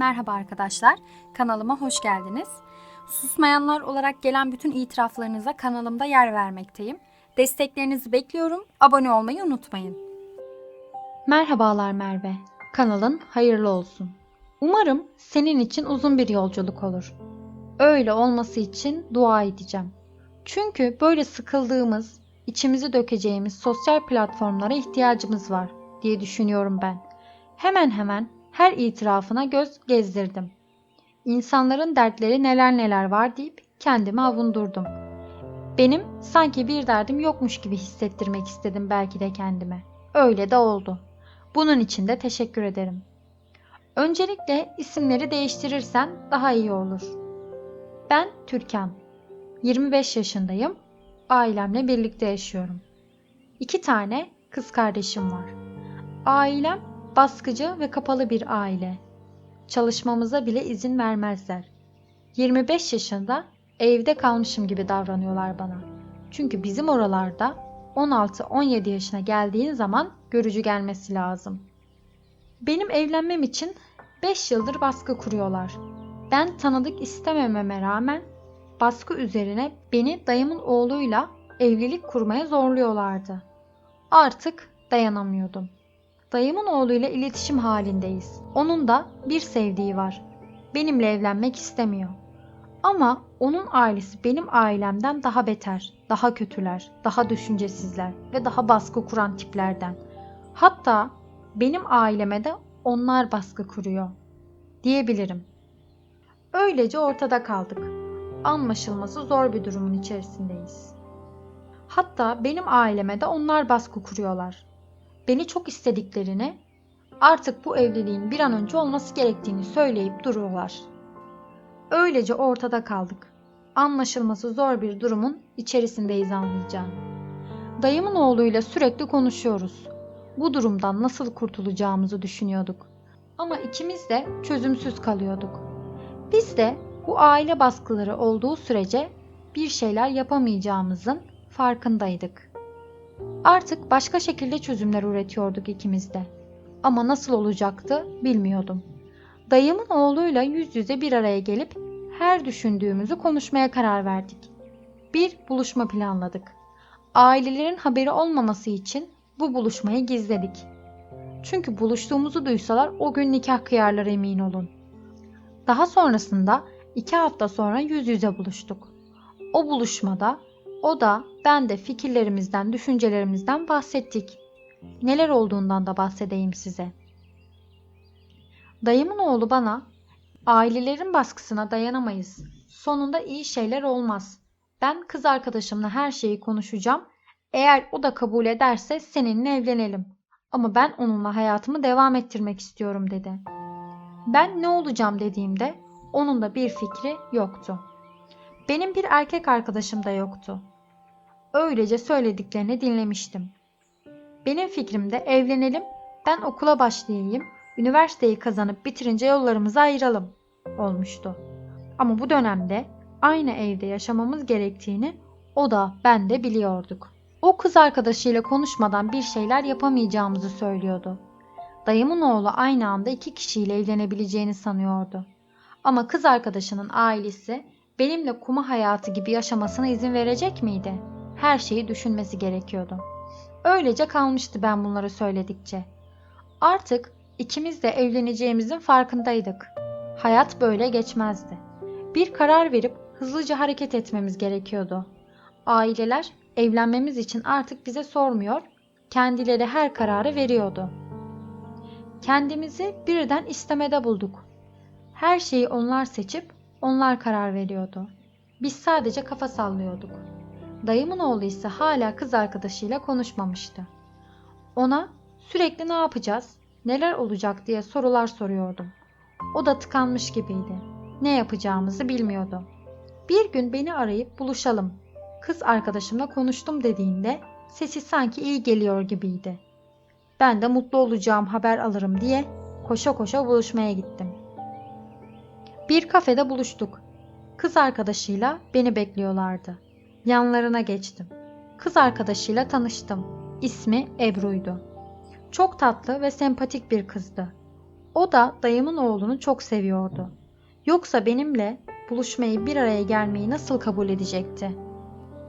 Merhaba arkadaşlar, kanalıma hoş geldiniz. Susmayanlar olarak gelen bütün itiraflarınıza kanalımda yer vermekteyim. Desteklerinizi bekliyorum, abone olmayı unutmayın. Merhabalar Merve, kanalın hayırlı olsun. Umarım senin için uzun bir yolculuk olur. Öyle olması için dua edeceğim. Çünkü böyle sıkıldığımız, içimizi dökeceğimiz sosyal platformlara ihtiyacımız var diye düşünüyorum ben. Hemen hemen her itirafına göz gezdirdim. İnsanların dertleri neler neler var deyip kendimi avundurdum. Benim sanki bir derdim yokmuş gibi hissettirmek istedim belki de kendime. Öyle de oldu. Bunun için de teşekkür ederim. Öncelikle isimleri değiştirirsen daha iyi olur. Ben Türkan. 25 yaşındayım. Ailemle birlikte yaşıyorum. İki tane kız kardeşim var. Ailem baskıcı ve kapalı bir aile. Çalışmamıza bile izin vermezler. 25 yaşında evde kalmışım gibi davranıyorlar bana. Çünkü bizim oralarda 16-17 yaşına geldiğin zaman görücü gelmesi lazım. Benim evlenmem için 5 yıldır baskı kuruyorlar. Ben tanıdık istemememe rağmen baskı üzerine beni dayımın oğluyla evlilik kurmaya zorluyorlardı. Artık dayanamıyordum. Dayımın oğluyla iletişim halindeyiz. Onun da bir sevdiği var. Benimle evlenmek istemiyor. Ama onun ailesi benim ailemden daha beter, daha kötüler, daha düşüncesizler ve daha baskı kuran tiplerden. Hatta benim aileme de onlar baskı kuruyor diyebilirim. Öylece ortada kaldık. Anlaşılması zor bir durumun içerisindeyiz. Hatta benim aileme de onlar baskı kuruyorlar beni çok istediklerini, artık bu evliliğin bir an önce olması gerektiğini söyleyip duruyorlar. Öylece ortada kaldık. Anlaşılması zor bir durumun içerisindeyiz anlayacağın. Dayımın oğluyla sürekli konuşuyoruz. Bu durumdan nasıl kurtulacağımızı düşünüyorduk. Ama ikimiz de çözümsüz kalıyorduk. Biz de bu aile baskıları olduğu sürece bir şeyler yapamayacağımızın farkındaydık. Artık başka şekilde çözümler üretiyorduk ikimiz de. Ama nasıl olacaktı bilmiyordum. Dayımın oğluyla yüz yüze bir araya gelip her düşündüğümüzü konuşmaya karar verdik. Bir buluşma planladık. Ailelerin haberi olmaması için bu buluşmayı gizledik. Çünkü buluştuğumuzu duysalar o gün nikah kıyarlar emin olun. Daha sonrasında iki hafta sonra yüz yüze buluştuk. O buluşmada o da ben de fikirlerimizden, düşüncelerimizden bahsettik. Neler olduğundan da bahsedeyim size. Dayımın oğlu bana ailelerin baskısına dayanamayız. Sonunda iyi şeyler olmaz. Ben kız arkadaşımla her şeyi konuşacağım. Eğer o da kabul ederse seninle evlenelim. Ama ben onunla hayatımı devam ettirmek istiyorum dedi. Ben ne olacağım dediğimde onun da bir fikri yoktu. Benim bir erkek arkadaşım da yoktu. Öylece söylediklerini dinlemiştim. Benim fikrimde evlenelim, ben okula başlayayım, üniversiteyi kazanıp bitirince yollarımızı ayıralım olmuştu. Ama bu dönemde aynı evde yaşamamız gerektiğini o da ben de biliyorduk. O kız arkadaşıyla konuşmadan bir şeyler yapamayacağımızı söylüyordu. Dayımın oğlu aynı anda iki kişiyle evlenebileceğini sanıyordu. Ama kız arkadaşının ailesi benimle kuma hayatı gibi yaşamasına izin verecek miydi? Her şeyi düşünmesi gerekiyordu. Öylece kalmıştı ben bunları söyledikçe. Artık ikimiz de evleneceğimizin farkındaydık. Hayat böyle geçmezdi. Bir karar verip hızlıca hareket etmemiz gerekiyordu. Aileler evlenmemiz için artık bize sormuyor, kendileri her kararı veriyordu. Kendimizi birden istemede bulduk. Her şeyi onlar seçip onlar karar veriyordu. Biz sadece kafa sallıyorduk. Dayımın oğlu ise hala kız arkadaşıyla konuşmamıştı. Ona sürekli ne yapacağız, neler olacak diye sorular soruyordum. O da tıkanmış gibiydi. Ne yapacağımızı bilmiyordu. Bir gün beni arayıp buluşalım. Kız arkadaşımla konuştum dediğinde sesi sanki iyi geliyor gibiydi. Ben de mutlu olacağım haber alırım diye koşa koşa buluşmaya gittim. Bir kafede buluştuk. Kız arkadaşıyla beni bekliyorlardı. Yanlarına geçtim. Kız arkadaşıyla tanıştım. İsmi Ebru'ydu. Çok tatlı ve sempatik bir kızdı. O da dayımın oğlunu çok seviyordu. Yoksa benimle buluşmayı bir araya gelmeyi nasıl kabul edecekti?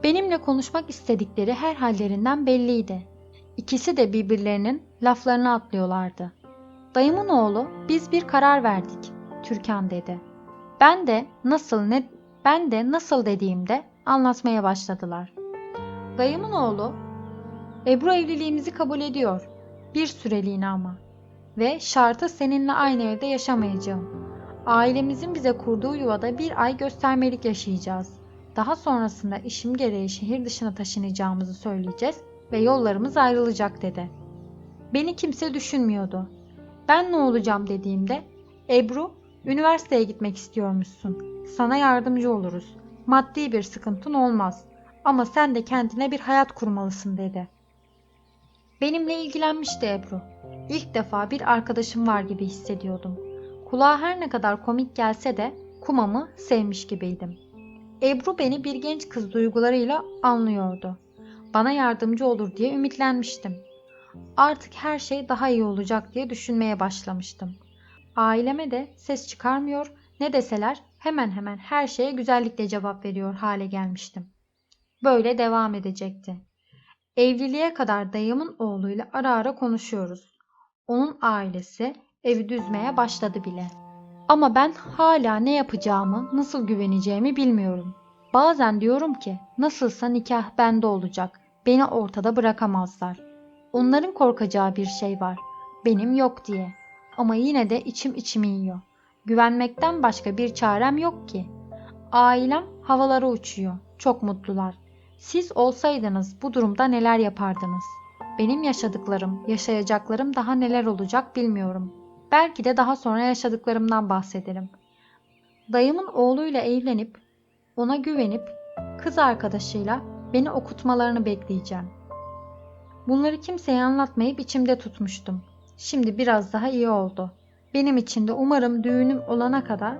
Benimle konuşmak istedikleri her hallerinden belliydi. İkisi de birbirlerinin laflarını atlıyorlardı. Dayımın oğlu biz bir karar verdik Türkan dedi. Ben de nasıl ne ben de nasıl dediğimde anlatmaya başladılar. Dayımın oğlu Ebru evliliğimizi kabul ediyor. Bir süreliğine ama. Ve şartı seninle aynı evde yaşamayacağım. Ailemizin bize kurduğu yuvada bir ay göstermelik yaşayacağız. Daha sonrasında işim gereği şehir dışına taşınacağımızı söyleyeceğiz ve yollarımız ayrılacak dedi. Beni kimse düşünmüyordu. Ben ne olacağım dediğimde Ebru üniversiteye gitmek istiyormuşsun. Sana yardımcı oluruz. Maddi bir sıkıntın olmaz. Ama sen de kendine bir hayat kurmalısın dedi. Benimle ilgilenmişti Ebru. İlk defa bir arkadaşım var gibi hissediyordum. Kulağa her ne kadar komik gelse de kumamı sevmiş gibiydim. Ebru beni bir genç kız duygularıyla anlıyordu. Bana yardımcı olur diye ümitlenmiştim. Artık her şey daha iyi olacak diye düşünmeye başlamıştım. Aileme de ses çıkarmıyor, ne deseler hemen hemen her şeye güzellikle cevap veriyor hale gelmiştim. Böyle devam edecekti. Evliliğe kadar dayımın oğluyla ara ara konuşuyoruz. Onun ailesi evi düzmeye başladı bile. Ama ben hala ne yapacağımı, nasıl güveneceğimi bilmiyorum. Bazen diyorum ki nasılsa nikah bende olacak. Beni ortada bırakamazlar. Onların korkacağı bir şey var. Benim yok diye. Ama yine de içim içimi yiyor. Güvenmekten başka bir çarem yok ki. Ailem havalara uçuyor. Çok mutlular. Siz olsaydınız bu durumda neler yapardınız? Benim yaşadıklarım, yaşayacaklarım daha neler olacak bilmiyorum. Belki de daha sonra yaşadıklarımdan bahsederim. Dayımın oğluyla evlenip, ona güvenip, kız arkadaşıyla beni okutmalarını bekleyeceğim. Bunları kimseye anlatmayıp içimde tutmuştum. Şimdi biraz daha iyi oldu. Benim için de umarım düğünüm olana kadar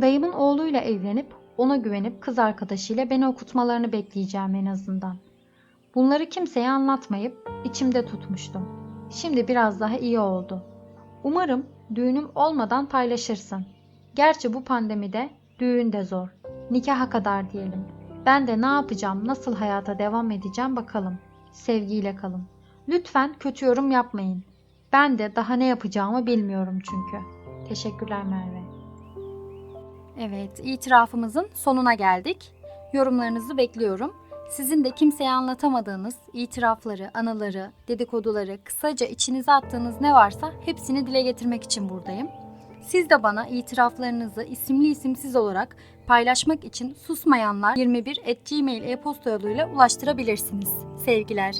dayımın oğluyla evlenip ona güvenip kız arkadaşıyla beni okutmalarını bekleyeceğim en azından. Bunları kimseye anlatmayıp içimde tutmuştum. Şimdi biraz daha iyi oldu. Umarım düğünüm olmadan paylaşırsın. Gerçi bu pandemide düğün de zor. Nikaha kadar diyelim. Ben de ne yapacağım, nasıl hayata devam edeceğim bakalım. Sevgiyle kalın. Lütfen kötü yorum yapmayın. Ben de daha ne yapacağımı bilmiyorum çünkü. Teşekkürler Merve. Evet, itirafımızın sonuna geldik. Yorumlarınızı bekliyorum. Sizin de kimseye anlatamadığınız itirafları, anıları, dedikoduları, kısaca içinize attığınız ne varsa hepsini dile getirmek için buradayım. Siz de bana itiraflarınızı isimli isimsiz olarak paylaşmak için susmayanlar 21 at gmail e-posta yoluyla ulaştırabilirsiniz. Sevgiler.